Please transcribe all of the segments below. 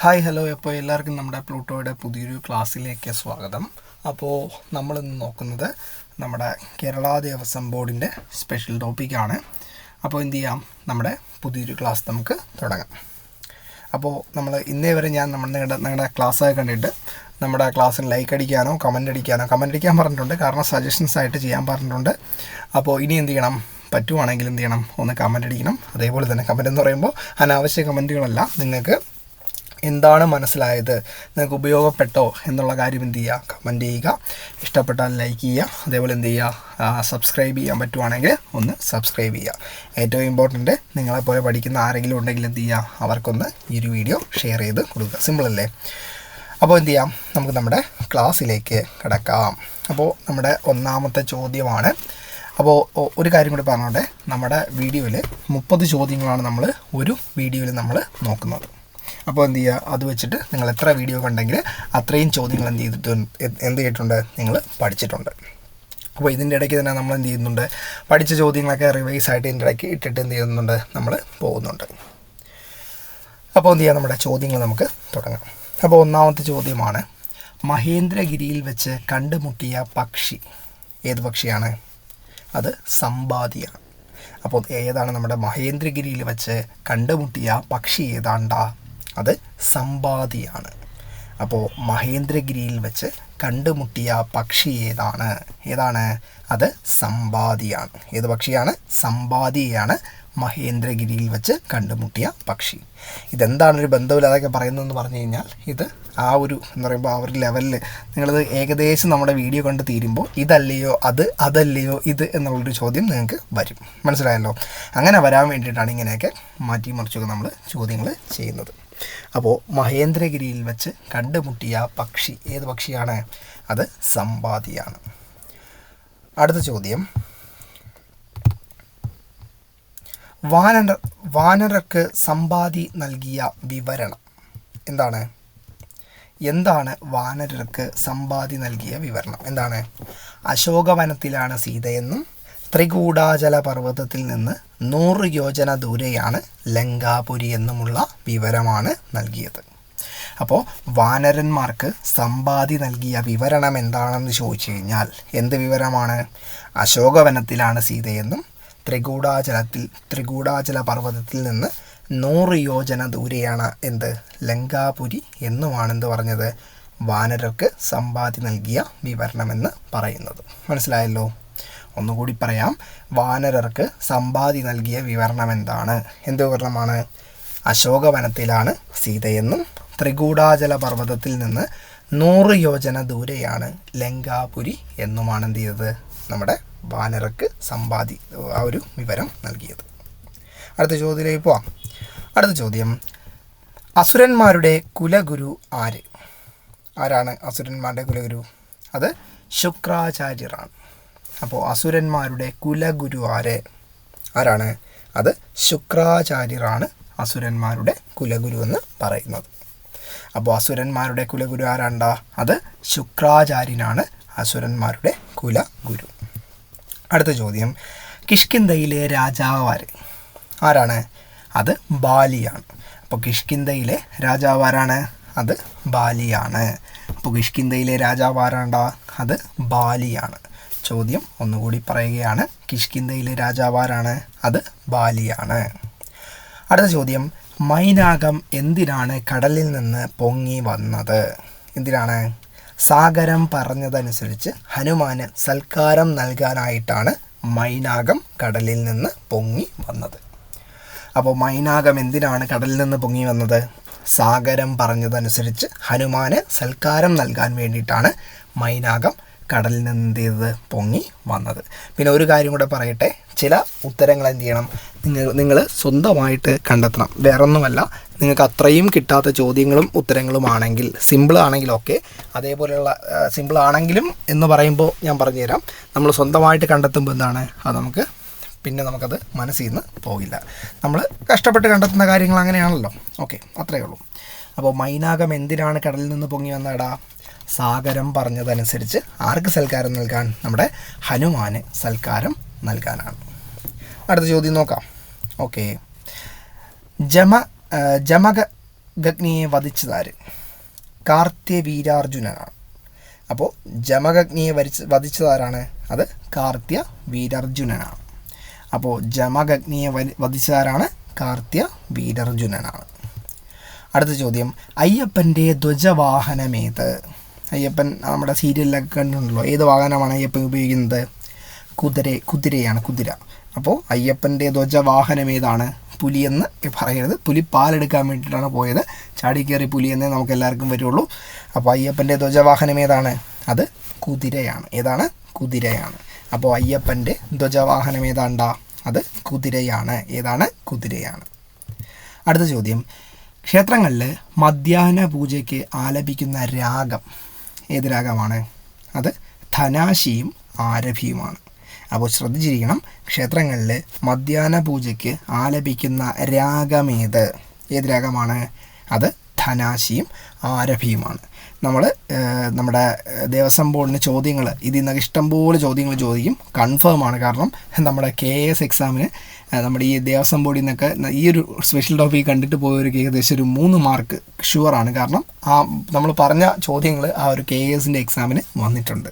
Hi hello. അപ്പോൾ എല്ലാവർക്കും നമ്മുടെ പ്ലൂട്ടോയുടെ പുതിയൊരു ക്ലാസ്സിലേക്ക് സ്വാഗതം. അപ്പോൾ നമ്മൾ ഇന്ന് നോക്കുന്നത് നമ്മുടെ കേരള ദേവസ്വം ബോർഡിന്റെ സ്പെഷ്യൽ ടോപ്പിക്കാണ്. അപ്പോൾ എന്ത് ചെയ്യാം? നമ്മുടെ പുതിയൊരു ക്ലാസ് നമുക്ക് തുടങ്ങാം. അപ്പോൾ നമ്മൾ ഇന്നേ വരെ ഞാൻ നമ്മുടെ നിങ്ങളുടെ നിങ്ങളുടെ ക്ലാസ്സൊക്കെ കണ്ടിട്ട് നമ്മുടെ ക്ലാസ്സിന് ലൈക്ക് അടിക്കാനോ കമന്റ് അടിക്കാനോ കമന്റ് അടിക്കാൻ പറഞ്ഞിട്ടുണ്ട്. കാരണം സജഷൻസ് ആയിട്ട് ചെയ്യാൻ പറഞ്ഞിട്ടുണ്ട്. അപ്പോൾ ഇനി എന്ത് ചെയ്യണം? പറ്റുവാണെങ്കിൽ എന്ത് ചെയ്യണം? ഒന്ന് കമന്റ് അടിക്കണം. അതേപോലെ തന്നെ കമന്റ് എന്ന് പറയുമ്പോൾ അനാവശ്യ കമന്റുകളല്ല നിങ്ങൾക്ക് എന്താണ് മനസ്സിലായത്? നിങ്ങൾക്ക് ഉപയോഗപ്പെട്ടോ എന്നുള്ള കാര്യം എന്ത് ചെയ്യുക? കമന്റ് ചെയ്യുക. ഇഷ്ടപ്പെട്ടാൽ ലൈക്ക് ചെയ്യുക. അതേപോലെ എന്ത് ചെയ്യുക? സബ്സ്ക്രൈബ് ചെയ്യാൻ പറ്റുവാണെങ്കിൽ ഒന്ന് സബ്സ്ക്രൈബ് ചെയ്യുക. ഏറ്റവും ഇമ്പോർട്ടന്റ് നിങ്ങളെപ്പോലെ പഠിക്കുന്ന ആരെങ്കിലും ഉണ്ടെങ്കിൽ എന്ത് ചെയ്യുക? അവർക്കൊന്ന് ഈ ഒരു വീഡിയോ ഷെയർ ചെയ്ത് കൊടുക്കുക. സിമ്പിളല്ലേ അപ്പോൾ എന്ത് ചെയ്യാം? നമുക്ക് നമ്മുടെ ക്ലാസ്സിലേക്ക് കിടക്കാം. അപ്പോൾ നമ്മുടെ ഒന്നാമത്തെ ചോദ്യമാണ്. അപ്പോൾ ഒരു കാര്യം കൂടി പറഞ്ഞോട്ടെ. നമ്മുടെ വീഡിയോയിൽ മുപ്പത് ചോദ്യങ്ങളാണ് നമ്മൾ ഒരു വീഡിയോയിൽ നമ്മൾ നോക്കുന്നത്. അപ്പോൾ എന്ത് ചെയ്യുക? അത് വെച്ചിട്ട് നിങ്ങൾ എത്ര വീഡിയോ കണ്ടെങ്കിൽ അത്രയും ചോദ്യങ്ങൾ എന്ത് ചെയ്തിട്ടുണ്ട് എന്ത് ചെയ്തിട്ടുണ്ട്? നിങ്ങൾ പഠിച്ചിട്ടുണ്ട്. അപ്പോൾ ഇതിന്റെ ഇടയ്ക്ക് തന്നെ നമ്മൾ എന്ത് ചെയ്യുന്നുണ്ട്? പഠിച്ച ചോദ്യങ്ങളൊക്കെ റിവൈസ് ആയിട്ട് ഇതിന്റെ ഇടയ്ക്ക് ഇട്ടിട്ട് എന്ത് ചെയ്യുന്നുണ്ട്? നമ്മൾ പോകുന്നുണ്ട്. അപ്പോൾ എന്ത് ചെയ്യാം നമ്മുടെ ചോദ്യങ്ങൾ നമുക്ക് തുടങ്ങാം. അപ്പോൾ ഒന്നാമത്തെ ചോദ്യമാണ് മഹേന്ദ്രഗിരിയിൽ വെച്ച് കണ്ടുമുട്ടിയ പക്ഷി ഏത് പക്ഷിയാണ്? അത് സമ്പാദിയാണ്. അപ്പോൾ ഏതാണ് നമ്മുടെ മഹേന്ദ്രഗിരിയിൽ വെച്ച് കണ്ടുമുട്ടിയ പക്ഷി ഏതാണ്ടാ? അത് സമ്പാദിയാണ്. അപ്പോൾ മഹേന്ദ്രഗിരിയിൽ വെച്ച് കണ്ടുമുട്ടിയ പക്ഷി ഏതാണ്? ഏതാണ്? അത് സമ്പാദിയാണ്. ഏത് പക്ഷിയാണ്? സമ്പാദിയാണ് മഹേന്ദ്രഗിരിയിൽ വെച്ച് കണ്ടുമുട്ടിയ പക്ഷി. ഇതെന്താണ് ഒരു ബന്ധമില്ലാതൊക്കെ പറയുന്നതെന്ന് പറഞ്ഞു കഴിഞ്ഞാൽ ഇത് ആ ഒരു എന്ന് പറയുമ്പോൾ ആ ഒരു ലെവലിൽ നിങ്ങളത് ഏകദേശം നമ്മുടെ വീഡിയോ കണ്ട് തീരുമ്പോൾ ഇതല്ലയോ അത് അതല്ലയോ ഇത് എന്നുള്ളൊരു ചോദ്യം നിങ്ങൾക്ക് വരും. മനസ്സിലായല്ലോ? അങ്ങനെ വരാൻ വേണ്ടിയിട്ടാണ് ഇങ്ങനെയൊക്കെ മാറ്റി മറിച്ചൊക്കെ നമ്മൾ ചോദ്യങ്ങൾ ചെയ്യുന്നത്. അപ്പോൾ മഹേന്ദ്രഗിരിയിൽ വെച്ച് കണ്ടുമുട്ടിയ പക്ഷി ഏത് പക്ഷിയാണ്? അത് സമ്പാതിയാണ് അടുത്ത ചോദ്യം. വാനര വാനരർക്ക് സമ്പാതി നൽകിയ വിവരണം എന്താണ്? എന്താണ് വാനരർക്ക് സമ്പാതി നൽകിയ വിവരണം? എന്താണ്? അശോകവനത്തിലാണ് സീതയെന്നും ത്രികൂടാചല പർവതത്തിൽ നിന്ന് നൂറ് യോജന ദൂരെയാണ് ലങ്കാപുരി എന്നുമുള്ള വിവരമാണ് നൽകിയത്. അപ്പോൾ വാനരന്മാർക്ക് സമ്പാദി നൽകിയ വിവരണം എന്താണെന്ന് ചോദിച്ചു കഴിഞ്ഞാൽ എന്ത് വിവരമാണ്? അശോകവനത്തിലാണ് സീതയെന്നും ത്രികൂടാചലത്തിൽ ത്രികൂടാചല പർവതത്തിൽ നിന്ന് നൂറ് യോജന ദൂരെയാണ് എന്ത്? ലങ്കാപുരി എന്നുമാണെന്ന് പറഞ്ഞത്? വാനരർക്ക് സമ്പാദി നൽകിയ വിവരണമെന്ന് പറയുന്നത്. മനസ്സിലായല്ലോ? ഒന്നുകൂടി പറയാം. വാനരർക്ക് സമ്പാദി നൽകിയ വിവരണം എന്താണ്? എന്ത് വിവരണമാണ്? അശോകവനത്തിലാണ് സീതയെന്നും ത്രികൂടാചല പർവതത്തിൽ നിന്ന് നൂറ് യോജന ദൂരെയാണ് ലങ്കാപുരി എന്നുമാണ് എന്ത് ചെയ്തത്? നമ്മുടെ വാനരക്ക് സമ്പാദി ആ ഒരു വിവരം നൽകിയത്. അടുത്ത ചോദ്യത്തിലേക്ക് പോവാം. അടുത്ത ചോദ്യം. അസുരന്മാരുടെ കുലഗുരു ആര്? ആരാണ് അസുരന്മാരുടെ കുലഗുരു? അത് ശുക്രാചാര്യരാണ് അപ്പോൾ അസുരന്മാരുടെ കുലഗുരു ആര് ആരാണ്? അത് ശുക്രാചാര്യരാണ് അസുരന്മാരുടെ കുലഗുരു എന്ന് പറയുന്നത്. അപ്പോൾ അസുരന്മാരുടെ കുലഗുരു ആരാണ്ടാ? അത് ശുക്രാചാര്യനാണ് അസുരന്മാരുടെ കുലഗുരു. അടുത്ത ചോദ്യം. കിഷ്കിന്ധയിലെ രാജാവ് ആര് ആരാണ്? അത് ബാലിയാണ്. അപ്പോൾ കിഷ്കിന്ധയിലെ രാജാവ് ആരാണ് അത് ബാലിയാണ്. അപ്പോൾ കിഷ്കിന്ധയിലെ രാജാവ് ആരാണ്ടാ അത് ബാലിയാണ്. ചോദ്യം ഒന്നുകൂടി പറയുകയാണ്. കിഷ്കിന്ധയിലെ രാജാവാരാണ് അത്? ബാലിയാണ്. അടുത്ത ചോദ്യം. മൈനാകം എന്തിനാണ് കടലിൽ നിന്ന് പൊങ്ങി വന്നത്? എന്തിനാണ്? സാഗരം പറഞ്ഞതനുസരിച്ച് ഹനുമാന് സൽക്കാരം നൽകാനായിട്ടാണ് മൈനാകം കടലിൽ നിന്ന് പൊങ്ങി വന്നത്. അപ്പോൾ മൈനാകം എന്തിനാണ് കടലിൽ നിന്ന് പൊങ്ങി വന്നത്? സാഗരം പറഞ്ഞതനുസരിച്ച് ഹനുമാന് സൽക്കാരം നൽകാൻ വേണ്ടിയിട്ടാണ് മൈനാകം കടലിൽ നിന്ന് പൊങ്ങി വന്നത്. പിന്നെ ഒരു കാര്യം കൂടെ പറയട്ടെ. ചില ഉത്തരങ്ങൾ എന്ത് ചെയ്യണം? നിങ്ങൾ നിങ്ങൾ സ്വന്തമായിട്ട് കണ്ടെത്തണം. വേറൊന്നുമല്ല നിങ്ങൾക്ക് അത്രയും കിട്ടാത്ത ചോദ്യങ്ങളും ഉത്തരങ്ങളുമാണെങ്കിൽ സിമ്പിൾ ആണെങ്കിലൊക്കെ അതേപോലെയുള്ള സിമ്പിൾ ആണെങ്കിലും എന്ന് പറയുമ്പോൾ ഞാൻ പറഞ്ഞുതരാം. നമ്മൾ സ്വന്തമായിട്ട് കണ്ടെത്തുമ്പോൾ എന്താണ്? അത് നമുക്ക് പിന്നെ നമുക്കത് മനസ്സിൽ നിന്ന് പോകില്ല. നമ്മൾ കഷ്ടപ്പെട്ട് കണ്ടെത്തുന്ന കാര്യങ്ങൾ അങ്ങനെയാണല്ലോ. ഓക്കെ അത്രയേ ഉള്ളൂ. അപ്പോൾ മൈനാകം എന്തിനാണ് കടലിൽ നിന്ന് പൊങ്ങി വന്നടാ സാഗരം പറഞ്ഞതനുസരിച്ച് ആർക്ക് സൽക്കാരം നൽകാൻ? നമ്മുടെ ഹനുമാന് സൽക്കാരം നൽകാനാണ്. അടുത്ത ചോദ്യം നോക്കാം. ഓക്കെ. ജമ ജമകഗ്നിയെ ജമക കാർത്തിയ കാർത്യവീരാർജുനനാണ്. അപ്പോൾ ജമഗഗ്നിയെ വരിച്ച് വധിച്ചതാരാണ്? അത് കാർത്തിയ വീരാർജുനനാണ് അപ്പോൾ ജമഗഗ്നിയെ വധിച്ചതാരാണ്? കാർത്തിയ വീരാർജുനനാണ് അടുത്ത ചോദ്യം. അയ്യപ്പന്റെ ധ്വജവാഹനമേത്? അയ്യപ്പൻ നമ്മുടെ സീരിയലിലൊക്കെ കണ്ടിട്ടുണ്ടല്ലോ. ഏത് വാഹനമാണ് അയ്യപ്പൻ ഉപയോഗിക്കുന്നത്? കുതിര കുതിരയാണ് കുതിര. അപ്പോൾ അയ്യപ്പന്റെ ധ്വജവാഹനം ഏതാണ്? പുലിയെന്ന് പറയരുത്. പുലി പാലെടുക്കാൻ വേണ്ടിയിട്ടാണ് പോയത്. ചാടി കയറി പുലിയെന്നേ നമുക്ക് എല്ലാവർക്കും വരുള്ളൂ. അപ്പോൾ അയ്യപ്പന്റെ ധ്വജവാഹനം ഏതാണ്? അത് കുതിരയാണ്. ഏതാണ്? കുതിരയാണ്. അപ്പോൾ അയ്യപ്പന്റെ ധ്വജവാഹനം ഏതാണ്ടാ? അത് കുതിരയാണ്. ഏതാണ്? കുതിരയാണ്. അടുത്ത ചോദ്യം. ക്ഷേത്രങ്ങളിൽ മധ്യാഹ്ന പൂജയ്ക്ക് ആലപിക്കുന്ന രാഗം ഏത് രാഗമാണ് അത് ധനാശിയും ആരഭിയുമാണ്. അപ്പോൾ ശ്രദ്ധിച്ചിരിക്കണം ക്ഷേത്രങ്ങളിൽ മധ്യാഹ്ന പൂജയ്ക്ക് ആലപിക്കുന്ന രാഗമേത്? ഏത് രാഗമാണ് അത് ധനാശിയും ആരഭിയുമാണ്. നമ്മൾ നമ്മുടെ ദേവസ്വം ബോർഡിന് ചോദ്യങ്ങൾ ഇതിൽ നിന്നൊക്കെ ഇഷ്ടംപോലെ ചോദ്യങ്ങൾ ചോദിക്കും കൺഫേം ആണ്. കാരണം നമ്മുടെ കെ എസ് എക്സാമിന് നമ്മുടെ ഈ ദേവസ്വം ബോർഡിൽ നിന്നൊക്കെ ഈ ഒരു സ്പെഷ്യൽ ടോപ്പിക് കണ്ടിട്ട് പോയവർക്ക് ഏകദേശം ഒരു മൂന്ന് മാർക്ക് ഷുവറാണ് കാരണം ആ നമ്മൾ പറഞ്ഞ ചോദ്യങ്ങൾ ആ ഒരു കെ എസിന്റെ എക്സാമിന് വന്നിട്ടുണ്ട്.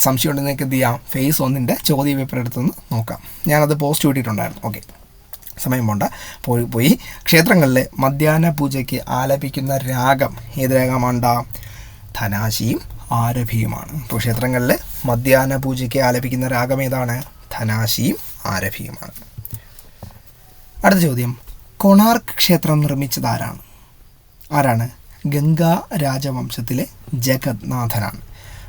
സംശയം ഉണ്ടെങ്കിൽ എന്ത് ചെയ്യാം? ഫേസ് ഒന്നിന്റെ ചോദ്യ പേപ്പർ എടുത്തൊന്ന് നോക്കാം. ഞാനത് പോസ്റ്റ് ഇട്ടിട്ടുണ്ടായിരുന്നു ഓക്കെ സമയം പോണ്ട. പോയി പോയി. ക്ഷേത്രങ്ങളിൽ മധ്യാഹ്ന പൂജയ്ക്ക് ആലപിക്കുന്ന രാഗം ഏത് രാഗമാണ്ട? ധനാശിയും ആരഭിയുമാണ്. ഇപ്പോൾ ക്ഷേത്രങ്ങളിൽ മധ്യാഹ്ന പൂജയ്ക്ക് ആലപിക്കുന്ന രാഗം ഏതാണ്? ധനാശിയും ആരഭിയുമാണ്. അടുത്ത ചോദ്യം. കൊണാർക്ക് ക്ഷേത്രം നിർമ്മിച്ചത് ആരാണ്? ആരാണ് ഗംഗാ രാജവംശത്തിലെ ജഗന്നാഥനാണ്.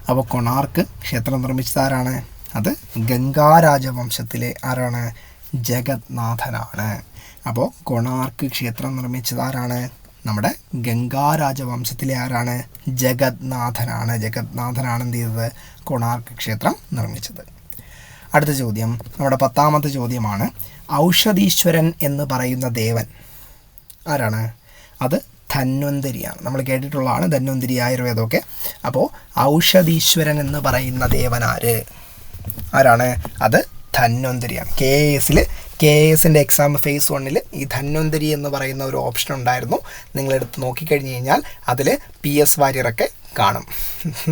അപ്പോൾ കൊണാർക്ക് ക്ഷേത്രം നിർമ്മിച്ചത് ആരാണ് അത് ഗംഗാ രാജവംശത്തിലെ ആരാണ്? ജഗന്നാഥനാണ്. അപ്പോൾ കൊണാർക്ക് ക്ഷേത്രം നിർമ്മിച്ചത് ആരാണ് നമ്മുടെ ഗംഗാ രാജവംശത്തിലെ ആരാണ്? ജഗന്നാഥനാണ്. ജഗന്നാഥനാണ് എന്ത് ചെയ്തത്? കൊണാർക്ക് ക്ഷേത്രം നിർമ്മിച്ചത്. അടുത്ത ചോദ്യം നമ്മുടെ പത്താമത്തെ ചോദ്യമാണ് ഔഷധീശ്വരൻ എന്ന് പറയുന്ന ദേവൻ ആരാണ്? അത് ധന്വന്തരിയാണ്. നമ്മൾ കേട്ടിട്ടുള്ളതാണ് ധന്വന്തരി ആയുർവേദമൊക്കെ അപ്പോൾ ഔഷധീശ്വരൻ എന്ന് പറയുന്ന ദേവൻ ആര്? ആരാണ്? അത് ധന്വന്തരിയാണ്. കെ എസിൽ കെ എസിന്റെ എക്സാം ഫേസ് വണ്ണിൽ ഈ ധന്വന്തരി എന്ന് പറയുന്ന ഒരു ഓപ്ഷൻ ഉണ്ടായിരുന്നു. നിങ്ങളെടുത്ത് നോക്കിക്കഴിഞ്ഞ് കഴിഞ്ഞാൽ അതിൽ പി എസ് വാര്യറൊക്കെ കാണും.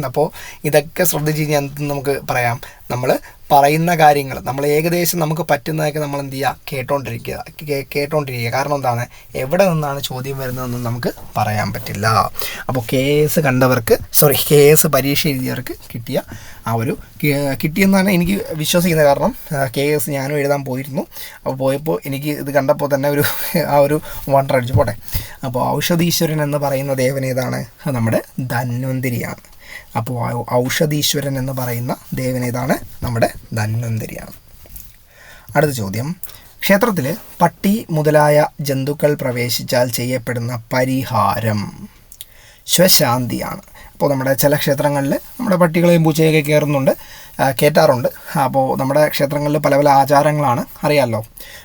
അപ്പോൾ ഇതൊക്കെ ശ്രദ്ധിച്ച് കഴിഞ്ഞാൽ നമുക്ക് പറയാം. നമ്മൾ പറയുന്ന കാര്യങ്ങൾ നമ്മൾ ഏകദേശം നമുക്ക് പറ്റുന്നതൊക്കെ നമ്മൾ എന്ത് ചെയ്യുക കേട്ടോണ്ടിരിക്കുക കേട്ടോണ്ടിരിക്കുക കാരണം എന്താണ്? എവിടെ നിന്നാണ് ചോദ്യം വരുന്നതെന്നും നമുക്ക് പറയാൻ പറ്റില്ല. അപ്പോൾ കെ എസ് കണ്ടവർക്ക് സോറി കെ എസ് പരീക്ഷ എഴുതിയവർക്ക് കിട്ടിയ ആ ഒരു കിട്ടിയെന്നാണ് എനിക്ക് വിശ്വസിക്കുന്നത് കാരണം കെ എസ് ഞാനും എഴുതാൻ പോയിരുന്നു. അപ്പോൾ പോയപ്പോൾ എനിക്ക് ഇത് കണ്ടപ്പോൾ തന്നെ ഒരു ആ ഒരു വണ്ടർ അടിച്ചു. പോട്ടെ. അപ്പോൾ ഔഷധീശ്വരൻ എന്ന് പറയുന്ന ദേവനേതാണ് നമ്മുടെ ധന്വന്തിരിയാണ്. അപ്പോൾ ഔഷധീശ്വരൻ എന്ന് പറയുന്ന ദേവനേതാണ് നമ്മുടെ ധന്വന്തരിയാണ്. അടുത്ത ചോദ്യം. ക്ഷേത്രത്തിൽ പട്ടി മുതലായ ജന്തുക്കൾ പ്രവേശിച്ചാൽ ചെയ്യപ്പെടുന്ന പരിഹാരം ശ്വശാന്തിയാണ്. അപ്പോൾ നമ്മുടെ ചില ക്ഷേത്രങ്ങളിൽ നമ്മുടെ പട്ടികളെയും പൂച്ചയൊക്കെ കയറുന്നുണ്ട് കയറ്റാറുണ്ട്. അപ്പോൾ നമ്മുടെ ക്ഷേത്രങ്ങളിൽ പല പല ആചാരങ്ങളാണ് അറിയാമല്ലോ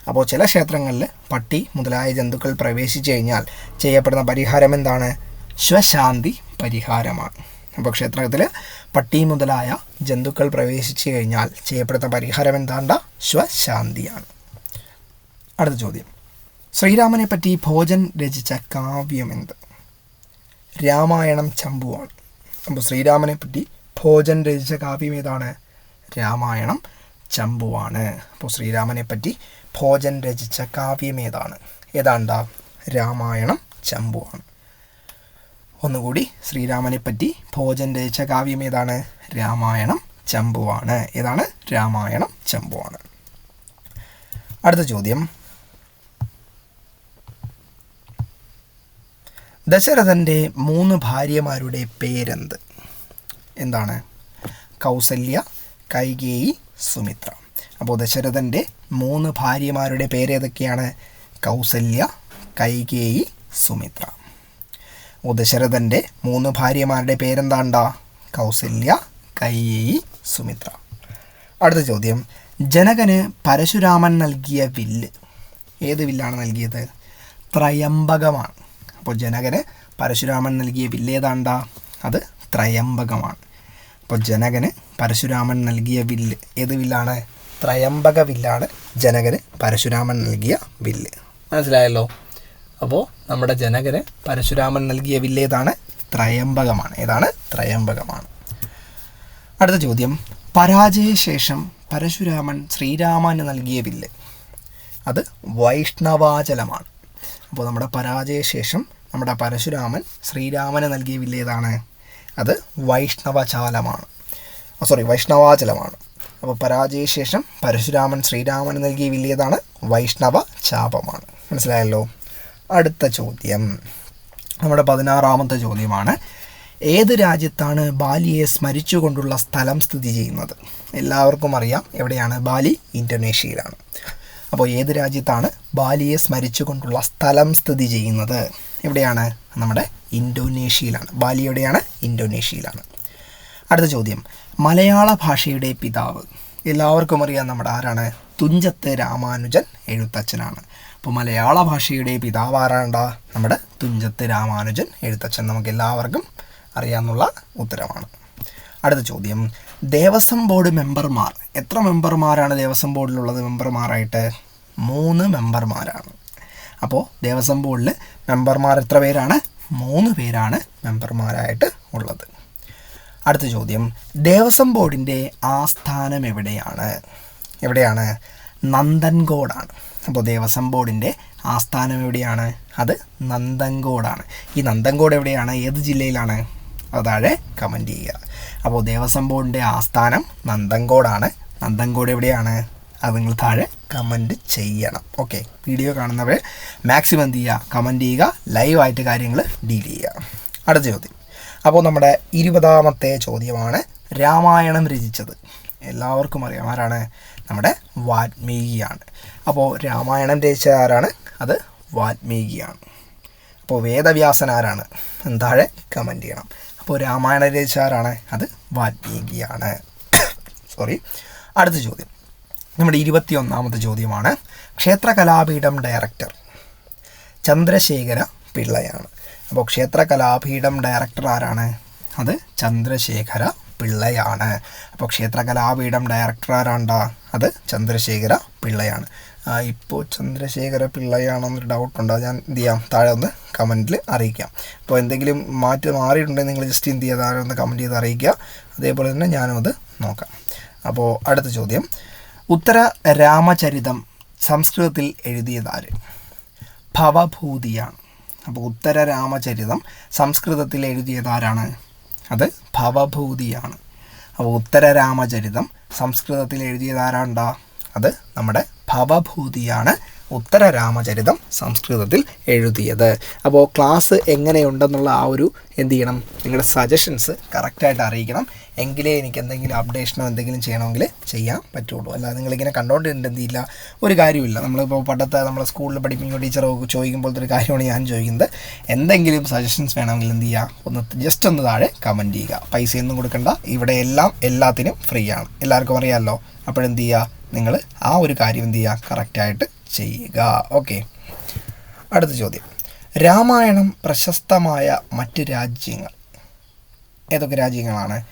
അപ്പോൾ ചില ക്ഷേത്രങ്ങളിൽ പട്ടി മുതലായ ജന്തുക്കൾ പ്രവേശിച്ചു കഴിഞ്ഞാൽ ചെയ്യപ്പെടുന്ന പരിഹാരം എന്താണ്? ശ്വശാന്തി പരിഹാരമാണ്. അപ്പോൾ ക്ഷേത്രത്തിൽ പട്ടി മുതലായ ജന്തുക്കൾ പ്രവേശിച്ചു കഴിഞ്ഞാൽ ചെയ്യപ്പെടുന്ന പരിഹാരം എന്താണ്ട? ശ്വശാന്തിയാണ്. അടുത്ത ചോദ്യം. ശ്രീരാമനെ പറ്റി ഭോജൻ രചിച്ച കാവ്യം എന്ത് രാമായണം ചമ്പുവാണ്. അപ്പോൾ ശ്രീരാമനെ പറ്റി ഭോജൻ രചിച്ച കാവ്യം ഏതാണ്? രാമായണം ചമ്പുവാണ്. അപ്പോൾ ശ്രീരാമനെ പറ്റി ഭോജൻ രചിച്ച കാവ്യം ഏതാണ്? ഏതാണ്ടാ? രാമായണം ചമ്പുവാണ്. ഒന്നുകൂടി ശ്രീരാമനെ പറ്റി ഭോജൻ രചിച്ച കാവ്യം ഏതാണ്? രാമായണം ചമ്പുവാണ്. ഏതാണ്? രാമായണം ചമ്പുവാണ്. അടുത്ത ചോദ്യം. ദശരഥന്റെ മൂന്ന് ഭാര്യമാരുടെ പേരെന്ത്? എന്താണ്? കൗസല്യ കൈകേയി സുമിത്ര. അപ്പോൾ ദശരഥന്റെ മൂന്ന് ഭാര്യമാരുടെ പേരേതൊക്കെയാണ് കൗസല്യ കൈകേയി സുമിത്ര. ഓ ദശരഥന്റെ മൂന്ന് ഭാര്യമാരുടെ പേരെന്താണ്ട? കൗസല്യ കൈകേയി സുമിത്ര. അടുത്ത ചോദ്യം. ജനകന് പരശുരാമൻ നൽകിയ വില്ല് ഏത് വില്ലാണ് നൽകിയത്? ത്രയംബകമാണ്. അപ്പോൾ ജനകന് പരശുരാമൻ നൽകിയ വില്ല് ഏതാണ്ട? അത് ത്രയംബകമാണ്. അപ്പോൾ ജനകന് പരശുരാമൻ നൽകിയ വില്ല് ഏത് വില്ലാണ്? ത്രയംബക വില്ലാണ് ജനകന് പരശുരാമൻ നൽകിയ വില്ല്. മനസ്സിലായല്ലോ? അപ്പോൾ നമ്മുടെ ജനകന് പരശുരാമൻ നൽകിയ വില്ലേതാണ് ത്രയംബകമാണ്. ഏതാണ്? ത്രയംബകമാണ്. അടുത്ത ചോദ്യം. പരാജയശേഷം പരശുരാമൻ ശ്രീരാമന് നൽകിയ വില്ല് അത് വൈഷ്ണവാചലമാണ്. അപ്പോൾ നമ്മുടെ പരാജയശേഷം നമ്മുടെ പരശുരാമൻ ശ്രീരാമന് നൽകിയ വില്ല് ഏതാണ്? അത് വൈഷ്ണവചാലമാണ്. സോറി വൈഷ്ണവാചലമാണ്. അപ്പോൾ പരാജയശേഷം പരശുരാമൻ ശ്രീരാമന് നൽകിയ വില്ല് ഏതാണ്? വൈഷ്ണവ ചാപമാണ് മനസ്സിലായല്ലോ? അടുത്ത ചോദ്യം. നമ്മുടെ പതിനാറാമത്തെ ചോദ്യമാണ്. ഏത് രാജ്യത്താണ് ബാലിയെ സ്മരിച്ചുകൊണ്ടുള്ള സ്ഥലം സ്ഥിതി ചെയ്യുന്നത്? എല്ലാവർക്കും അറിയാം എവിടെയാണ് ബാലി? ഇന്തോനേഷ്യയിലാണ്. അപ്പോൾ ഏത് രാജ്യത്താണ് ബാലിയെ സ്മരിച്ചുകൊണ്ടുള്ള സ്ഥലം സ്ഥിതി ചെയ്യുന്നത്? എവിടെയാണ്? നമ്മുടെ ഇന്തോനേഷ്യയിലാണ്. ബാലി എവിടെയാണ്? ഇന്തോനേഷ്യയിലാണ്. അടുത്ത ചോദ്യം. മലയാള ഭാഷയുടെ പിതാവ്. എല്ലാവർക്കും അറിയാം നമ്മുടെ ആരാണ്? തുഞ്ചത്ത് രാമാനുജൻ എഴുത്തച്ഛനാണ്. അപ്പോൾ മലയാള ഭാഷയുടെ പിതാവാരാണ്ട നമ്മുടെ തുഞ്ചത്ത് രാമാനുജൻ എഴുത്തച്ഛൻ നമുക്ക് എല്ലാവർക്കും അറിയാവുന്ന ഉത്തരമാണ്. അടുത്ത ചോദ്യം. ദേവസ്വം ബോർഡ് മെമ്പർമാർ. എത്ര മെമ്പർമാരാണ് ദേവസ്വം ബോർഡിലുള്ളത്? മെമ്പർമാരായിട്ട് മൂന്ന് മെമ്പർമാരാണ്. അപ്പോൾ ദേവസ്വം ബോർഡിൽ മെമ്പർമാർ എത്ര പേരാണ്? മൂന്ന് പേരാണ് മെമ്പർമാരായിട്ട് ഉള്ളത്. അടുത്ത ചോദ്യം. ദേവസ്വം ബോർഡിന്റെ ആസ്ഥാനം എവിടെയാണ്? എവിടെയാണ്? നന്ദൻകോടാണ്. അപ്പോൾ ദേവസ്വം ബോർഡിന്റെ ആസ്ഥാനം എവിടെയാണ്? അത് നന്ദൻകോടാണ്. ഈ നന്ദൻകോട് എവിടെയാണ്? ഏത് ജില്ലയിലാണ്? അത് താഴെ കമന്റ് ചെയ്യുക. അപ്പോൾ ദേവസ്വം ബോർഡിന്റെ ആസ്ഥാനം നന്ദൻകോടാണ്. നന്ദൻകോട് എവിടെയാണ്? അത് നിങ്ങൾ താഴെ കമന്റ് ചെയ്യണം. ഓക്കെ വീഡിയോ കാണുന്നവർ മാക്സിമം എന്ത് ചെയ്യുക? കമന്റ് ചെയ്യുക. ലൈവായിട്ട് കാര്യങ്ങൾ ഡീൽ ചെയ്യുക. അടുത്ത ചോദ്യം. അപ്പോൾ നമ്മുടെ ഇരുപതാമത്തെ ചോദ്യമാണ് രാമായണം രചിച്ചത്. എല്ലാവർക്കും അറിയാം ആരാണ്? നമ്മുടെ വാത്മീകിയാണ്. അപ്പോൾ രാമായണം രചിച്ച ആരാണ്? അത് വാത്മീകിയാണ്. അപ്പോൾ വേദവ്യാസൻ ആരാണ്? താഴെ കമന്റ് ചെയ്യണം. അപ്പോൾ രാമായണം രചിച്ച ആരാണ്? അത് വാത്മീകിയാണ്. സോറി അടുത്ത ചോദ്യം. നമ്മുടെ ഇരുപത്തി ഒന്നാമത്തെ ചോദ്യമാണ്. ക്ഷേത്ര കലാപീഠം ഡയറക്ടർ ചന്ദ്രശേഖര പിള്ളയാണ്. അപ്പോൾ ക്ഷേത്ര കലാപീഠം ഡയറക്ടർ ആരാണ്? അത് ചന്ദ്രശേഖര പിള്ളയാണ്. അപ്പോൾ ക്ഷേത്രകലാപീഠം ഡയറക്ടർ ആരാണ്ടാ? അത് ചന്ദ്രശേഖര പിള്ളയാണ്. ഇപ്പോൾ ചന്ദ്രശേഖര പിള്ളയാണെന്നൊരു ഡൗട്ടുണ്ട് ഞാൻ എന്ത് ചെയ്യാം? താഴെ ഒന്ന് കമന്റിൽ അറിയിക്കാം. അപ്പോൾ എന്തെങ്കിലും മാറ്റി മാറിയിട്ടുണ്ടെങ്കിൽ നിങ്ങൾ ജസ്റ്റ് എന്ത് ചെയ്യുക താഴെ ഒന്ന് കമന്റ് ചെയ്ത് അറിയിക്കുക. അതേപോലെ തന്നെ ഞാനും അത് നോക്കാം. അപ്പോൾ അടുത്ത ചോദ്യം. ഉത്തര രാമചരിതം സംസ്കൃതത്തിൽ എഴുതിയതാര് ഭവഭൂതിയാണ്. അപ്പോൾ ഉത്തര രാമചരിതം സംസ്കൃതത്തിൽ എഴുതിയതാരാണ് അത് ഭവഭൂതിയാണ്. അപ്പോൾ ഉത്തര രാമചരിതം സംസ്കൃതത്തിൽ എഴുതിയതാരാണ്ടാ അത് നമ്മുടെ ഭവഭൂതിയാണ്. ഉത്തര രാമചരിതം സംസ്കൃതത്തിൽ എഴുതിയത്. അപ്പോൾ ക്ലാസ് എങ്ങനെയുണ്ടെന്നുള്ള ആ ഒരു എന്ത് ചെയ്യണം? നിങ്ങളുടെ സജഷൻസ് കറക്റ്റായിട്ട് അറിയിക്കണം. എങ്കിലേ എനിക്ക് എന്തെങ്കിലും അപ്ഡേഷനോ എന്തെങ്കിലും ചെയ്യണമെങ്കിൽ ചെയ്യാൻ പറ്റുള്ളൂ. അല്ലാതെ നിങ്ങളിങ്ങനെ കണ്ടുകൊണ്ടിരുന്നിട്ട് ചെയ്യില്ല? ഒരു കാര്യമില്ല നമ്മളിപ്പോൾ പണ്ടത്തെ നമ്മളെ സ്കൂളിൽ പഠിപ്പിക്കുന്ന ടീച്ചറോ ചോദിക്കുമ്പോഴത്തെ ഒരു കാര്യമാണ് ഞാൻ ചോദിക്കുന്നത്. എന്തെങ്കിലും സജഷൻസ് വേണമെങ്കിൽ എന്ത് ചെയ്യുക ഒന്ന് ജസ്റ്റ് ഒന്ന് താഴെ കമന്റ് ചെയ്യുക. പൈസയൊന്നും കൊടുക്കണ്ട. ഇവിടെ എല്ലാം എല്ലാത്തിനും ഫ്രീ ആണ്. എല്ലാവർക്കും അറിയാമല്ലോ. അപ്പോഴെന്ത് ചെയ്യുക? നിങ്ങൾ ആ ഒരു കാര്യം എന്ത് ചെയ്യുക? കറക്റ്റായിട്ട് ചെയ്യുക. ഓക്കെ അടുത്ത ചോദ്യം. രാമായണം പ്രശസ്തമായ മറ്റ് രാജ്യങ്ങൾ. ഏതൊക്കെ രാജ്യങ്ങളാണ്?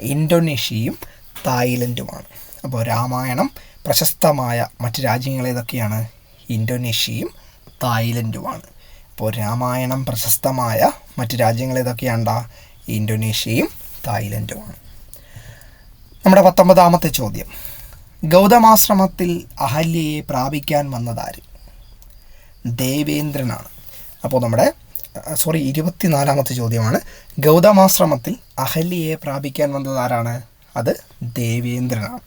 ഇന്തോനേഷ്യയും തായ്ലൻഡുമാണ്. അപ്പോൾ രാമായണം പ്രശസ്തമായ മറ്റ് രാജ്യങ്ങൾ ഏതൊക്കെയാണ്? ഇന്തോനേഷ്യയും തായ്ലൻഡുമാണ്. അപ്പോൾ രാമായണം പ്രശസ്തമായ മറ്റ് രാജ്യങ്ങൾ ഏതൊക്കെയാണ്ട? ഇന്തോനേഷ്യയും തായ്ലൻഡുമാണ്. നമ്മുടെ പത്തൊമ്പതാമത്തെ ചോദ്യം. ഗൗതമാശ്രമത്തിൽ അഹല്യയെ പ്രാപിക്കാൻ വന്നതാര്? ദേവേന്ദ്രനാണ്. അപ്പോൾ നമ്മുടെ സോറി ഇരുപത്തിനാലാമത്തെ ചോദ്യമാണ്. ഗൗതമാശ്രമത്തിൽ അഹല്യയെ പ്രാപിക്കാൻ വന്നത് ആരാണ് അത് ദേവേന്ദ്രനാണ്.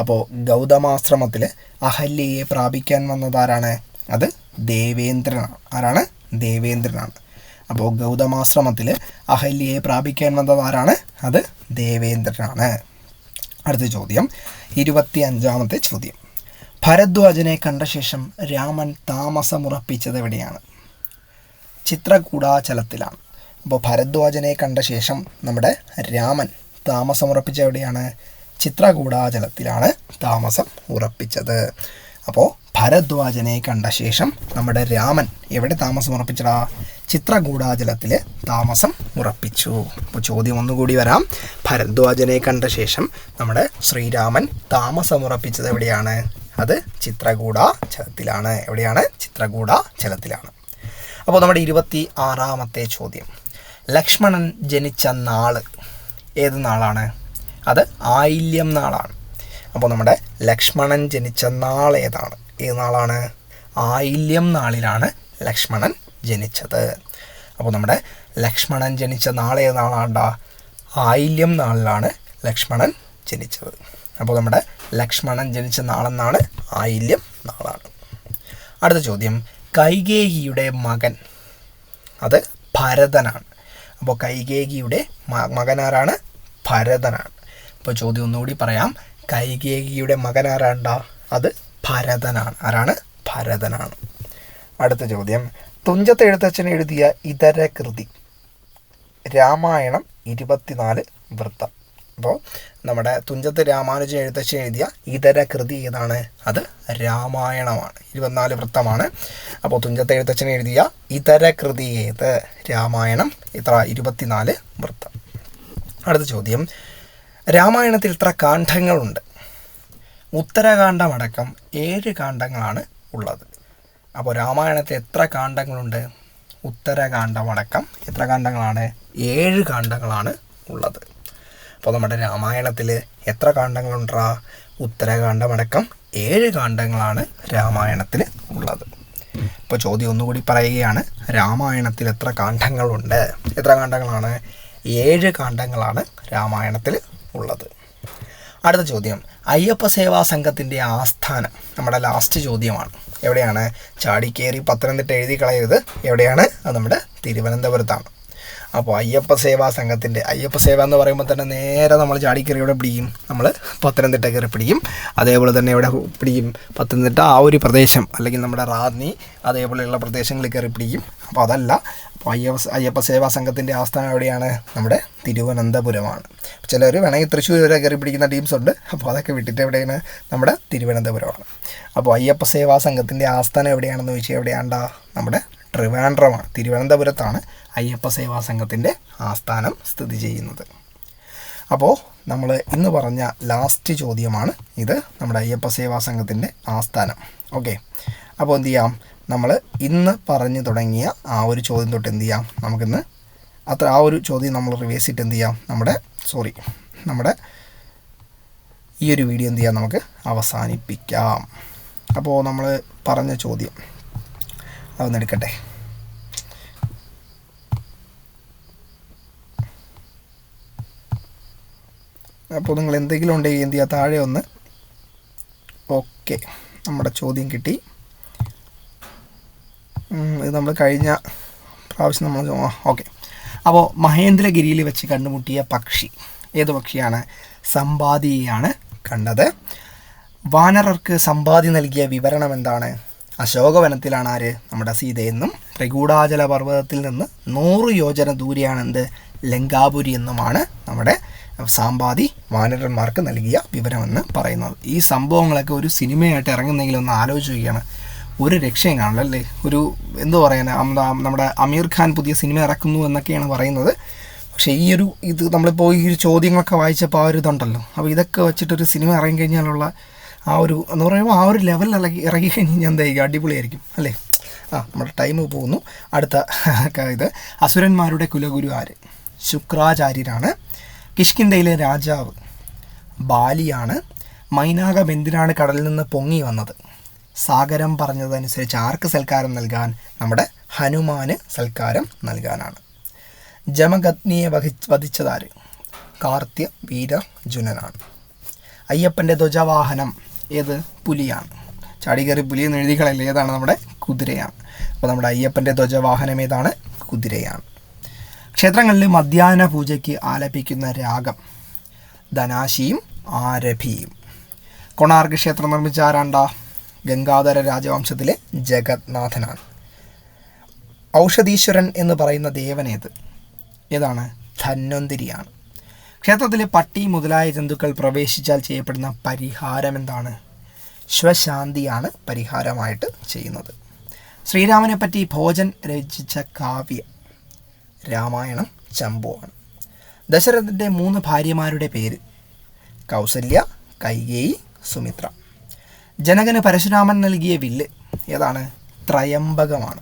അപ്പോൾ ഗൗതമാശ്രമത്തിൽ അഹല്യയെ പ്രാപിക്കാൻ വന്നത് ആരാണ് അത് ദേവേന്ദ്രനാണ്. ആരാണ്? ദേവേന്ദ്രനാണ്. അപ്പോൾ ഗൗതമാശ്രമത്തിൽ അഹല്യയെ പ്രാപിക്കാൻ വന്നത് ആരാണ് അത് ദേവേന്ദ്രനാണ്. അടുത്ത ചോദ്യം. ഇരുപത്തി അഞ്ചാമത്തെ ചോദ്യം. ഭരദ്വാജനെ കണ്ട ശേഷം രാമൻ താമസമുറപ്പിച്ചത് എവിടെയാണ് ചിത്രകൂടാചലത്തിലാണ്. അപ്പോൾ ഭരദ്വാജനെ കണ്ട ശേഷം നമ്മുടെ രാമൻ താമസമുറപ്പിച്ച എവിടെയാണ് ചിത്രകൂടാചലത്തിലാണ് താമസം ഉറപ്പിച്ചത്. അപ്പോൾ ഭരദ്വാജനെ കണ്ട ശേഷം നമ്മുടെ രാമൻ എവിടെ താമസം ഉറപ്പിച്ചടാ ചിത്രകൂടാചലത്തിൽ താമസം ഉറപ്പിച്ചു. അപ്പോൾ ചോദ്യം ഒന്നുകൂടി വരാം. ഭരദ്വാജനെ കണ്ട ശേഷം നമ്മുടെ ശ്രീരാമൻ താമസം ഉറപ്പിച്ചത് എവിടെയാണ്? അത് ചിത്രകൂടാചലത്തിലാണ്. എവിടെയാണ്? ചിത്രകൂടാചലത്തിലാണ്. അപ്പോൾ നമ്മുടെ ഇരുപത്തി ആറാമത്തെ ചോദ്യം. ലക്ഷ്മണൻ ജനിച്ച നാൾ ഏത് നാളാണ്? അത് ആയില്യം നാളാണ്. അപ്പോൾ നമ്മുടെ ലക്ഷ്മണൻ ജനിച്ച നാൾ ഏതാണ്? ഏത് നാളാണ്? ആയില്യം നാളിലാണ് ലക്ഷ്മണൻ ജനിച്ചത്. അപ്പോൾ നമ്മുടെ ലക്ഷ്മണൻ ജനിച്ച നാളെ ഏത് നാളാണ്ട? ആയില്യം നാളിലാണ് ലക്ഷ്മണൻ ജനിച്ചത്. അപ്പോൾ നമ്മുടെ ലക്ഷ്മണൻ ജനിച്ച നാളെന്നാണ് ആയില്യം നാളാണ്. അടുത്ത ചോദ്യം. കൈകേയിയുടെ മകൻ. അത് ഭരതനാണ്. അപ്പോൾ കൈകേകിയുടെ ആരാണ് ഭരതനാണ്. അപ്പോൾ ചോദ്യം ഒന്നുകൂടി പറയാം. കൈകേകിയുടെ മകനാരാണ്ട? അത് ഭരതനാണ്. ആരാണ്? ഭരതനാണ്. അടുത്ത ചോദ്യം. തുഞ്ചത്ത് എഴുത്തച്ഛൻ എഴുതിയ ഇതര കൃതി. രാമായണം ഇരുപത്തിനാല് വൃത്തം. അപ്പോൾ നമ്മുടെ തുഞ്ചത്ത് രാമാനുജൻ എഴുത്തച്ഛൻ എഴുതിയ ഇതര കൃതി ഏതാണ്? അത് രാമായണമാണ്. ഇരുപത്തിനാല് വൃത്തമാണ്. അപ്പോൾ തുഞ്ചത്ത് എഴുത്തച്ഛൻ എഴുതിയ ഇതര കൃതി ഏത്? രാമായണം ഇത്ര ഇരുപത്തിനാല് വൃത്തം. അടുത്ത ചോദ്യം. രാമായണത്തിൽ ഇത്ര കാണ്ഡങ്ങളുണ്ട്. ഉത്തരകാന്ഡമടക്കം ഏഴ് കാണ്ഡങ്ങളാണ് ഉള്ളത്. അപ്പോൾ രാമായണത്തിൽ എത്ര കാണ്ഡങ്ങളുണ്ട്? ഉത്തരകാന്ഡമടക്കം എത്ര കാണ്ഡങ്ങളാണ്? ഏഴ് കാണ്ഡങ്ങളാണ് ഉള്ളത്. അപ്പോൾ നമ്മുടെ രാമായണത്തിൽ എത്ര കാണ്ഡങ്ങളുണ്ടാ? ഉത്തരകാന്ഡമടക്കം ഏഴ് കാണ്ഡങ്ങളാണ് രാമായണത്തിൽ ഉള്ളത്. ഇപ്പോൾ ചോദ്യം ഒന്നുകൂടി പറയുകയാണ് രാമായണത്തിൽ എത്ര കാണ്ഡങ്ങളുണ്ട്? എത്ര കാണ്ഡങ്ങളാണ്? ഏഴ് കാണ്ഡങ്ങളാണ് രാമായണത്തിൽ ഉള്ളത്. അടുത്ത ചോദ്യം. അയ്യപ്പ സേവാ സംഘത്തിന്റെ ആസ്ഥാനം നമ്മുടെ ലാസ്റ്റ് ചോദ്യമാണ്. എവിടെയാണ്? ചാടിക്കേറി പത്തനംതിട്ട എഴുതി കളയരുത്. എവിടെയാണ്? അത് നമ്മുടെ തിരുവനന്തപുരത്താണ്. അപ്പോൾ അയ്യപ്പ സേവാ സംഘത്തിന്റെ അയ്യപ്പ സേവ എന്ന് പറയുമ്പോൾ തന്നെ നേരെ നമ്മൾ ചാടിക്കറിയോടെ ഇവിടെ പിടിക്കും. നമ്മൾ പത്തനംതിട്ട കയറി പിടിക്കും. അതേപോലെ തന്നെ ഇവിടെ പിടിക്കും. പത്തനംതിട്ട ആ ഒരു പ്രദേശം അല്ലെങ്കിൽ നമ്മുടെ റാന്നി അതേപോലെയുള്ള പ്രദേശങ്ങളിൽ കയറി പിടിക്കും. അപ്പോൾ അതല്ല അപ്പോൾ അയ്യപ്പ അയ്യപ്പ സേവാ സംഘത്തിന്റെ ആസ്ഥാനം എവിടെയാണ് നമ്മുടെ തിരുവനന്തപുരമാണ്. ചിലർ വേണമെങ്കിൽ തൃശ്ശൂർ വരെ കയറി പിടിക്കുന്ന ടീംസ് ഉണ്ട്. അപ്പോൾ അതൊക്കെ വിട്ടിട്ട് എവിടെയാണ്? നമ്മുടെ തിരുവനന്തപുരമാണ്. അപ്പോൾ അയ്യപ്പ സേവാ സംഘത്തിന്റെ ആസ്ഥാനം എവിടെയാണെന്ന് ചോദിച്ചാൽ എവിടെയാണ്ടാ? നമ്മുടെ ട്രിവാൻഡ്രമാണ്. തിരുവനന്തപുരത്താണ് അയ്യപ്പ സേവാ സംഘത്തിന്റെ ആസ്ഥാനം സ്ഥിതി ചെയ്യുന്നത്. അപ്പോൾ നമ്മൾ ഇന്ന് പറഞ്ഞ ലാസ്റ്റ് ചോദ്യമാണ് ഇത് നമ്മുടെ അയ്യപ്പ സേവാ സംഘത്തിന്റെ ആസ്ഥാനം. ഓക്കെ അപ്പോൾ എന്ത് ചെയ്യാം? നമ്മൾ ഇന്ന് പറഞ്ഞു തുടങ്ങിയ ആ ഒരു ചോദ്യം തൊട്ട് എന്ത് ചെയ്യാം? നമുക്കിന്ന് അത്ര ആ ഒരു ചോദ്യം നമ്മൾ റിവേഴ്സ് ചെയ്തിട്ട് എന്ത് ചെയ്യാം? നമ്മുടെ സോറി നമ്മുടെ ഈ ഒരു വീഡിയോ എന്ത് ചെയ്യാം? നമുക്ക് അവസാനിപ്പിക്കാം. അപ്പോൾ നമ്മൾ പറഞ്ഞ ചോദ്യം. അതൊന്ന് എടുക്കട്ടെ. അപ്പോൾ നിങ്ങൾ എന്തെങ്കിലും ഉണ്ടെങ്കിൽ എന്ത് ചെയ്യുക താഴെ ഒന്ന് ഓക്കെ. നമ്മുടെ ചോദ്യം കിട്ടി. ഇത് നമ്മൾ കഴിഞ്ഞ പ്രാവശ്യം നമ്മൾ ഓക്കെ. അപ്പോൾ മഹേന്ദ്രഗിരിയിൽ വെച്ച് കണ്ടുമുട്ടിയ പക്ഷി ഏത് പക്ഷിയാണ്? സമ്പാദിയെയാണ് കണ്ടത്. വാനറർക്ക് സമ്പാദി നൽകിയ വിവരണം എന്താണ്? അശോകവനത്തിലാണ് ആര് നമ്മുടെ സീതയെന്നും ത്രികൂടാചല പർവതത്തിൽ നിന്ന് നൂറ് യോജന ദൂരെയാണ് എന്ത് ലങ്കാപുരി എന്നുമാണ് നമ്മുടെ സാമ്പാതി വാനരന്മാർക്ക് നൽകിയ വിവരമെന്ന് പറയുന്നത്. ഈ സംഭവങ്ങളൊക്കെ ഒരു സിനിമയായിട്ട് ഇറങ്ങുന്നെങ്കിൽ ഒന്ന് ആലോചിക്കുകയാണ്. ഒരു രക്ഷയും കാണില്ല അല്ലേ? ഒരു എന്തോ പറയാൻ നമ്മുടെ അമീർ ഖാൻ പുതിയ സിനിമ ഇറക്കുന്നു എന്നൊക്കെയാണ് പറയുന്നത്. പക്ഷേ ഈ ഒരു ഇത് നമ്മളിപ്പോൾ ഈ ഒരു ചോദ്യങ്ങളൊക്കെ വായിച്ചപ്പോൾ ആ ഒരു ഇതുണ്ടല്ലോ. അപ്പോൾ ഇതൊക്കെ വെച്ചിട്ടൊരു സിനിമ ഇറങ്ങി കഴിഞ്ഞാലുള്ള ആ ഒരു എന്ന് പറയുമ്പോൾ ആ ഒരു ലെവലിൽ ഇറങ്ങി ഇറങ്ങി കഴിഞ്ഞാൽ എന്തായിരിക്കും അടിപൊളിയായിരിക്കും അല്ലേ? ആ നമ്മുടെ ടൈം പോകുന്നു. അടുത്ത ഇത് അസുരന്മാരുടെ കുലഗുരു ആര്? ശുക്രാചാര്യരാണ്. കിഷ്കിന്ധയിലെ രാജാവ് ബാലിയാണ്. മൈനാകം എന്തിനാണ് കടലിൽ നിന്ന് പൊങ്ങി വന്നത്. സാഗരം പറഞ്ഞതനുസരിച്ച് ആർക്ക് സൽക്കാരം നൽകാൻ? നമ്മുടെ ഹനുമാന് സൽക്കാരം നൽകാനാണ്. ജമഗത്നിയെ വഹി വധിച്ചതാര്? വീര ജുനനാണ് അയ്യപ്പന്റെ ധ്വജവാഹനം ഏത് പുലിയാണ്. ചാടികയറി പുലി എന്ന് എഴുതി കളയില്ല ഏതാണ് നമ്മുടെ കുതിരയാണ്. അപ്പോൾ നമ്മുടെ അയ്യപ്പന്റെ ധ്വജവാഹനം ഏതാണ്? കുതിരയാണ്. ക്ഷേത്രങ്ങളിൽ മധ്യാഹ്ന പൂജയ്ക്ക് ആലപിക്കുന്ന രാഗം. ധനാശിയും ആരഭിയും. കൊണാർക്ക് ക്ഷേത്രം നിർമ്മിച്ച ആരാണ്ട? ഗംഗാധര രാജവംശത്തിലെ ജഗത്നാഥനാണ് ഔഷധീശ്വരൻ എന്ന് പറയുന്ന ദേവനേത്. ഏതാണ്? ധന്വന്തിരിയാണ്. ക്ഷേത്രത്തിലെ പട്ടി മുതലായ ജന്തുക്കൾ പ്രവേശിച്ചാൽ ചെയ്യപ്പെടുന്ന പരിഹാരം എന്താണ് ശ്വശാന്തിയാണ് പരിഹാരമായിട്ട് ചെയ്യുന്നത്. ശ്രീരാമനെ പറ്റി ഭോജൻ രചിച്ച കാവ്യം രാമായണം ചമ്പുവാണ് ദശരഥന്റെ മൂന്ന് ഭാര്യമാരുടെ പേര് കൗസല്യ കൈകേയി സുമിത്ര. ജനകന് പരശുരാമൻ നൽകിയ വില്ല് ഏതാണ്? ത്രയംബകമാണ്.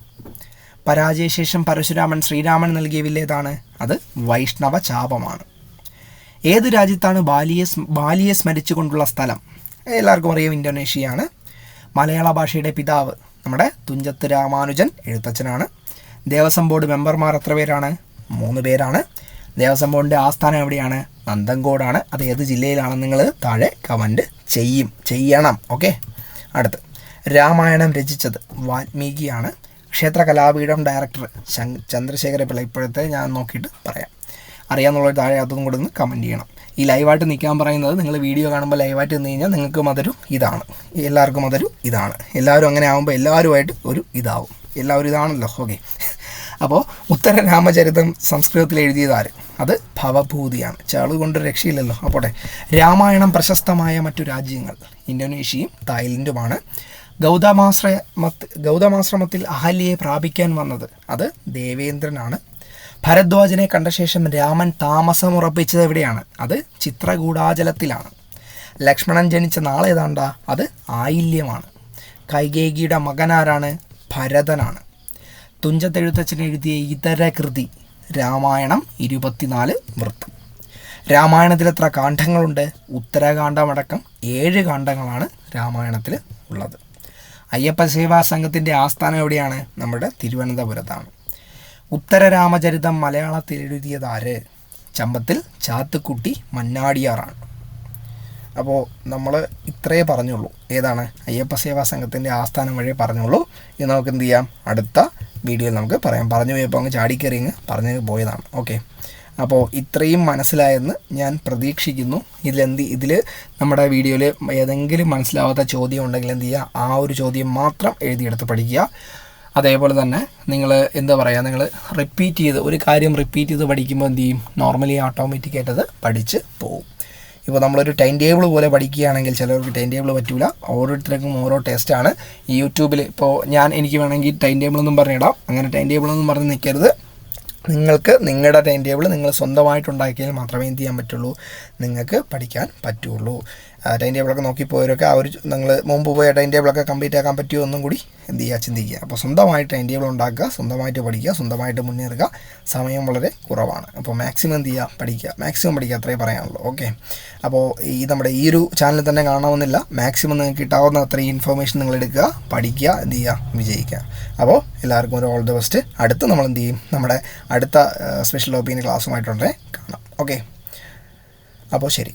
പരാജയശേഷം പരശുരാമൻ ശ്രീരാമൻ നൽകിയ വില്ല് ഏതാണ്? അത് വൈഷ്ണവ ചാപമാണ് ഏത് രാജ്യത്താണ് ബാലിയെ ബാലിയെ സ്മരിച്ചുകൊണ്ടുള്ള സ്ഥലം? എല്ലാവർക്കും അറിയാം ഇന്തോനേഷ്യയാണ്. മലയാള ഭാഷയുടെ പിതാവ് നമ്മുടെ തുഞ്ചത്ത് രാമാനുജൻ എഴുത്തച്ഛനാണ്. ദേവസ്വം ബോർഡ് മെമ്പർമാർ എത്ര പേരാണ്? മൂന്ന് പേരാണ്. ദേവസ്വം ബോർഡിന്റെ ആസ്ഥാനം എവിടെയാണ്? നന്ദൻകോടാണ്. അത് ഏത് ജില്ലയിലാണെന്ന് നിങ്ങൾ താഴെ കമന്റ് ചെയ്യും. ചെയ്യണം. ഓക്കെ? അടുത്ത്. രാമായണം രചിച്ചത് വാൽമീകിയാണ്. ക്ഷേത്ര കലാപീഠം ഡയറക്ടർ ചന്ദ്രശേഖര പിള്ള ഇപ്പോഴത്തെ ഞാൻ നോക്കിയിട്ട് പറയാം. അറിയാമെന്നുള്ളൊരു താഴെ അതും കൂടെ ഒന്ന് കമന്റ് ചെയ്യണം. ഈ ലൈവായിട്ട് നിൽക്കാൻ പറയുന്നത് നിങ്ങൾ വീഡിയോ കാണുമ്പോൾ ലൈവായിട്ട് നിന്ന് കഴിഞ്ഞാൽ നിങ്ങൾക്ക് അതൊരു ഇതാണ്. എല്ലാവർക്കും അതൊരു ഇതാണ്. എല്ലാവരും അങ്ങനെ ആകുമ്പോൾ എല്ലാവരുമായിട്ട് ഒരു ഇതാവും. എല്ലാവരും ഇതാണല്ലോ. ഓക്കെ അപ്പോൾ ഉത്തര രാമചരിതം സംസ്കൃതത്തിൽ എഴുതിയതാര് അത് ഭവഭൂതിയാണ്. ചാൾ കൊണ്ട് രക്ഷയില്ലല്ലോ. അപ്പോട്ടെ രാമായണം പ്രശസ്തമായ മറ്റു രാജ്യങ്ങൾ. ഇന്തോനേഷ്യയും തായ്ലൻഡുമാണ്. ഗൗതമാശ്രമ ഗൗതമാശ്രമത്തിൽ അഹല്യയെ പ്രാപിക്കാൻ വന്നത് അത് ദേവേന്ദ്രനാണ്. ഭരദ്വാജനെ കണ്ട ശേഷം രാമൻ താമസമുറപ്പിച്ചത് എവിടെയാണ്? അത് ചിത്രകൂടാചലത്തിലാണ്. ലക്ഷ്മണൻ ജനിച്ച നാളെ ഏതാണ്ടാ? അത് ആയില്യമാണ്. കൈകേകിയുടെ മകനാരാണ് ഭരതനാണ്. തുഞ്ചത്തെഴുത്തച്ഛൻ എഴുതിയ ഇതര കൃതി രാമായണം ഇരുപത്തിനാല് വൃത്തം. രാമായണത്തിൽ എത്ര കാണ്ഡങ്ങളുണ്ട്? ഉത്തരകാണ്ഡമടക്കം ഏഴ് കാണ്ഡങ്ങളാണ് രാമായണത്തിൽ ഉള്ളത്. അയ്യപ്പ സേവാ സംഘത്തിന്റെ ആസ്ഥാനം എവിടെയാണ്? നമ്മുടെ തിരുവനന്തപുരത്താണ്. ഉത്തരരാമചരിതം മലയാളത്തിൽ എഴുതിയത് ആര്? ചമ്പത്തിൽ ചാത്തുക്കുട്ടി മന്നാടിയാറാണ്. അപ്പോൾ നമ്മൾ ഇത്രയേ പറഞ്ഞുള്ളൂ. ഏതാണ്? അയ്യപ്പ സേവാ സംഘത്തിന്റെ ആസ്ഥാനം വഴി പറഞ്ഞുള്ളൂ. ഇത് നമുക്ക് എന്ത് ചെയ്യാം? അടുത്ത വീഡിയോയിൽ നമുക്ക് പറയാം. പറഞ്ഞു പോയപ്പോൾ അങ്ങ് ചാടിക്കറി അങ്ങ് പറഞ്ഞു പോയതാണ്. ഓക്കെ. അപ്പോൾ ഇത്രയും മനസ്സിലായെന്ന് ഞാൻ പ്രതീക്ഷിക്കുന്നു. ഇതിലെന്ത് ഇതിൽ നമ്മുടെ വീഡിയോയിൽ ഏതെങ്കിലും മനസ്സിലാവാത്ത ചോദ്യം ഉണ്ടെങ്കിൽ എന്ത് ചെയ്യുക? ആ ഒരു ചോദ്യം മാത്രം എഴുതിയെടുത്ത് പഠിക്കുക. അതേപോലെ തന്നെ നിങ്ങൾ എന്താ പറയുക നിങ്ങൾ റിപ്പീറ്റ് ചെയ്ത് ഒരു കാര്യം റിപ്പീറ്റ് ചെയ്ത് പഠിക്കുമ്പോൾ എന്ത് ചെയ്യും? നോർമലി ഓട്ടോമാറ്റിക്കായിട്ട് അത് പഠിച്ച് പോകും ഇപ്പോൾ നമ്മളൊരു ടൈം ടേബിൾ പോലെ പഠിക്കുകയാണെങ്കിൽ ചിലർക്ക് ടൈം ടേബിൾ പറ്റൂല. ഓരോരുത്തർക്കും ഓരോ ടെസ്റ്റാണ് യൂട്യൂബിൽ ഇപ്പോൾ ഞാൻ എനിക്ക് വേണമെങ്കിൽ ടൈം ടേബിൾ ഒന്നും പറഞ്ഞിടാം. അങ്ങനെ ടൈം ടേബിൾ ഒന്നും പറഞ്ഞ് നിൽക്കരുത് നിങ്ങൾക്ക് നിങ്ങളുടെ ടൈം ടേബിൾ നിങ്ങൾ സ്വന്തമായിട്ടുണ്ടാക്കിയാൽ മാത്രമേ എന്ത് ചെയ്യാൻ പറ്റുള്ളൂ? നിങ്ങൾക്ക് പഠിക്കാൻ പറ്റുള്ളൂ. ടൈം ടേബിളൊക്കെ നോക്കി പോയവരൊക്കെ ആ ഒരു നിങ്ങൾ മുമ്പ് പോയ ടൈം ടേബിളൊക്കെ കംപ്ലീറ്റ് ആക്കാൻ പറ്റുമോ എന്നും കൂടി എന്ത് ചെയ്യുക ചിന്തിക്കുക. അപ്പോൾ സ്വന്തമായിട്ട് ടൈം ടേബിൾ ഉണ്ടാക്കുക സ്വന്തമായിട്ട് പഠിക്കുക സ്വന്തമായിട്ട് മുന്നേറുക. സമയം വളരെ കുറവാണ്. അപ്പോൾ മാക്സിമം എന്ത് ചെയ്യുക പഠിക്കുക. മാക്സിമം പഠിക്കുക അത്രേ പറയാനുള്ളൂ. ഓക്കെ അപ്പോൾ ഈ നമ്മുടെ ഈ ഒരു ചാനൽ തന്നെ കാണണമെന്നില്ല മാക്സിമം നിങ്ങൾക്ക് കിട്ടാവുന്ന അത്രയും ഇൻഫർമേഷൻ നിങ്ങൾ എടുക്കുക പഠിക്കുക എന്ത് ചെയ്യുക വിജയിക്കുക. അപ്പോൾ എല്ലാവർക്കും ഒരു ഓൾ ദ ബെസ്റ്റ് അടുത്ത് നമ്മൾ എന്ത് ചെയ്യും? നമ്മുടെ അടുത്ത സ്പെഷ്യൽ ഒപ്പീനിയൻ ക്ലാസ്സുമായിട്ടുണ്ടേ കാണാം. ഓക്കെ അപ്പോൾ ശരി.